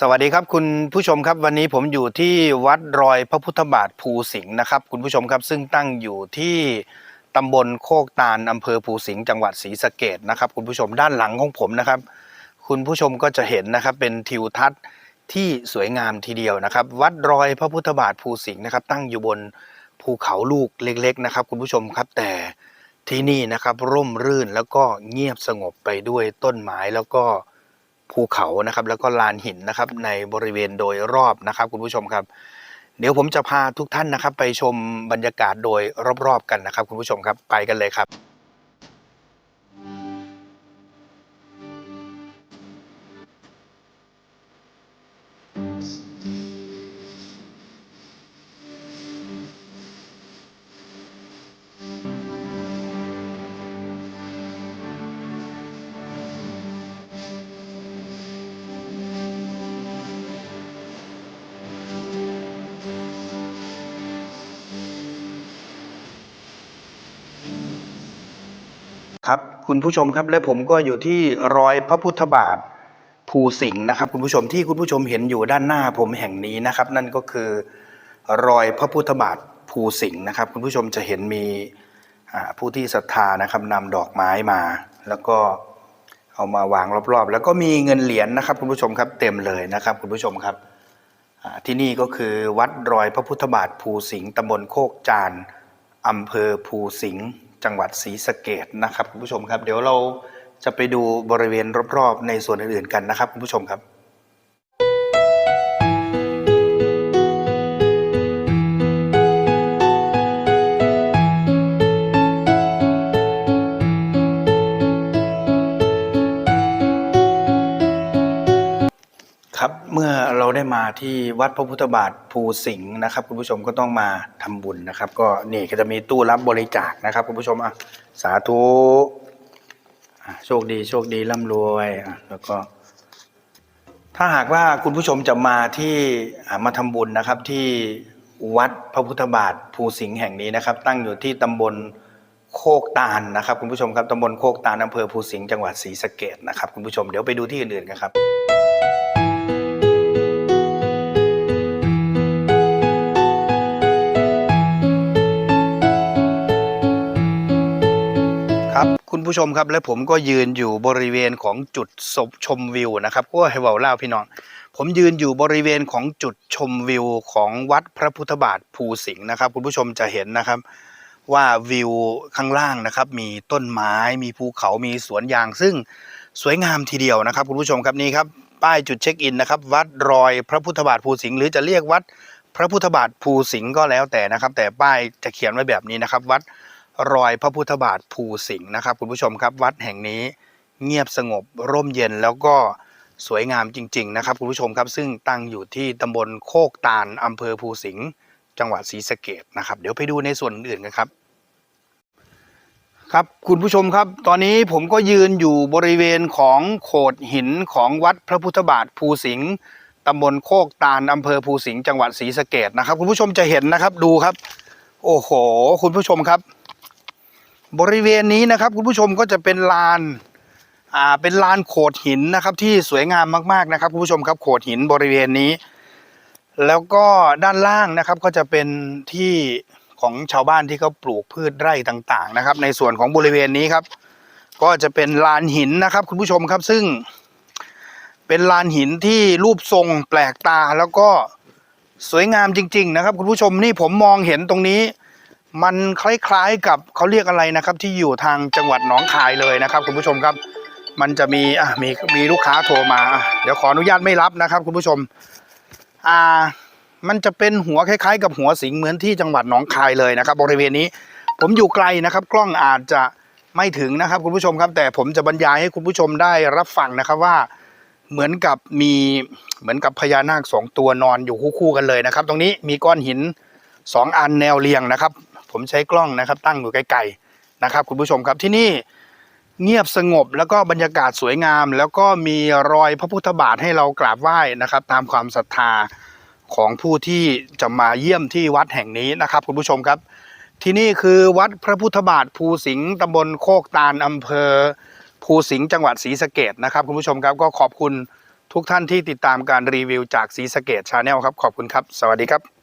สวัสดีครับคุณผู้ชมครับวันนี้ผมอยู่ที่วัดรอยพระพุทธบาทภูสิงห์นะครับ คุณผู้ชมครับซึ่งตั้งอยู่ที่ตำบลโคกตาลอำเภอภูสิงห์จังหวัดศรีสะเกดนะครับ คุณผู้ชมด้านหลังของผมนะครับ คุณผู้ชมก็จะเห็นนะครับเป็นทิวทัศน์ที่สวยงามทีเดียวนะครับ วัดรอยพระพุทธบาทภูสิงห์นะครับ ตั้งอยู่บนภูเขาลูกเล็ก ๆ นะครับ คุณผู้ชมครับแต่ที่นี่นะครับร่มรื่นแล้วก็เงียบสงบไปด้วยต้นไม้แล้วก็ ภูเขานะครับ แล้วก็ลานหินนะครับ ในบริเวณโดยรอบนะครับ คุณผู้ชมครับ เดี๋ยวผมจะพาทุกท่านนะครับ ไปชมบรรยากาศโดยรอบๆกันนะครับ คุณผู้ชมครับไปกันเลยครับ ครับคุณผู้ชมครับและผมก็อยู่ที่รอยพระพุทธบาทภูสิงห์นะครับ คุณผู้ชมที่คุณผู้ชมเห็นอยู่ด้านหน้าผมแห่งนี้นะครับ นั่นก็คือรอยพระพุทธบาทภูสิงห์นะครับ คุณผู้ชมจะเห็นมีผู้ที่ศรัทธานะครับนำดอกไม้มา แล้วก็เอามาวางรอบๆ แล้วก็มีเงินเหรียญนะครับ คุณผู้ชมครับเต็มเลยนะครับ คุณผู้ชมครับที่นี่ก็คือวัดรอยพระพุทธบาทภูสิงห์ตำบลโคกจานอำเภอภูสิงห์ จังหวัดศรีสะเกดนะครับคุณผู้ชมครับ เดี๋ยวเราจะไปดูบริเวณรอบๆในส่วนอื่นๆกันนะครับคุณผู้ชมครับ เมื่อเราได้มาที่วัดพระพุทธบาทภูสิงห์นะครับ คุณผู้ชมก็ต้องมาทำบุญนะครับ ก็นี่ก็จะมีตู้รับบริจาคนะครับ คุณผู้ชมอะสาธุโชคดีโชคดีร่ำรวยอะแล้วก็ถ้าหากว่าคุณผู้ชมจะมาที่มาทำบุญนะครับที่วัดพระพุทธบาทภูสิงห์แห่งนี้นะครับ ตั้งอยู่ที่ตำบลโคกตาลนะครับ คุณผู้ชมครับตำบลโคกตาลอำเภอภูสิงห์จังหวัดศรีสะเกดนะครับคุณผู้ชมเดี๋ยวไปดูที่อื่นๆกันครับ คุณผู้ชมครับ และผมก็ยืนอยู่บริเวณของจุดชมวิวนะครับก็ให้เบาเล่าพี่น้อง ผมยืนอยู่บริเวณของจุดชมวิวของวัดพระพุทธบาทภูสิงห์นะครับ คุณผู้ชมจะเห็นนะครับ ว่าวิวข้างล่างนะครับ มีต้นไม้มีภูเขามีสวนยาง ซึ่งสวยงามทีเดียวนะครับ คุณผู้ชมครับนี่ครับป้ายจุดเช็คอินนะครับ วัดรอยพระพุทธบาทภูสิงห์หรือจะเรียกวัดพระพุทธบาทภูสิงห์ก็แล้วแต่นะครับ แต่ป้ายจะเขียนไว้แบบนี้นะครับ วัด รอยพระพุทธบาทภูสิงห์นะครับ คุณผู้ชมครับวัดแห่งนี้เงียบสงบร่มเย็นแล้วก็สวยงามจริง ๆ นะครับคุณผู้ชมครับ ซึ่งตั้งอยู่ที่ตำบลโคกตาลอำเภอภูสิงห์จังหวัดศรีสะเกดนะครับเดี๋ยวไปดูในส่วนอื่นกันครับ ครับคุณผู้ชมครับ ตอนนี้ผมก็ยืนอยู่บริเวณของโขดหินของวัดพระพุทธบาทภูสิงห์ตำบลโคกตาลอำเภอภูสิงห์จังหวัดศรีสะเกดนะครับ คุณผู้ชมจะเห็นนะครับดูครับ โอ้โห คุณผู้ชมครับ บริเวณนี้นะครับ คุณผู้ชมก็จะเป็นลานอ่าเป็นลานโขดหินนะครับ ที่สวยงามมากๆนะครับคุณผู้ชมครับโขดหินบริเวณนี้ แล้วก็ด้านล่างนะครับก็จะเป็นที่ของชาวบ้านที่เขาปลูกพืชไร่ต่างๆนะครับ ในส่วนของบริเวณนี้ครับ ก็จะเป็นลานหินนะครับ คุณผู้ชมครับซึ่ง เป็นลานหินที่รูปทรงแปลกตาแล้วก็สวยงามจริง ๆ นะครับ คุณผู้ชมนี่ผมมองเห็นตรงนี้ มันคล้ายๆกับเขาเรียกอะไรนะครับ ที่อยู่ทางจังหวัดหนองคายเลยนะครับ คุณผู้ชมครับ มันจะมีอะมีมีลูกค้าโทรมา เดี๋ยวขออนุญาตไม่รับนะครับ คุณผู้ชมอ่ามันจะเป็นหัวคล้าย ๆ กับหัวสิงเหมือนที่จังหวัดหนองคายเลยนะครับ บริเวณนี้ ผมอยู่ไกลนะครับ กล้องอาจจะไม่ถึงนะครับ คุณผู้ชมครับ แต่ผมจะบรรยายให้คุณผู้ชมได้รับฟังนะครับว่าเหมือนกับมีเหมือนกับพญานาคสองตัวนอนอยู่คู่ๆกันเลยนะครับ ตรงนี้มีก้อนหินสองอันแนวเรียงนะครับ ผมใช้กล้องนะครับ ตั้งอยู่ไกลๆนะครับ คุณผู้ชมครับที่นี่เงียบสงบแล้วก็บรรยากาศสวยงาม แล้วก็มีรอยพระพุทธบาทให้เรากราบไหว้นะครับ ตามความศรัทธาของผู้ที่จะมาเยี่ยมที่วัดแห่งนี้นะครับ คุณผู้ชมครับ ที่นี่คือวัดพระพุทธบาทภูสิงห์ตำบลโคกตาลอำเภอ ภูสิงห์จังหวัดศรีสะเกดนะครับ คุณผู้ชมครับก็ขอบคุณทุกท่านที่ติดตามการรีวิวจากสีสะเกตชาแนลครับ ขอบคุณครับ สวัสดีครับ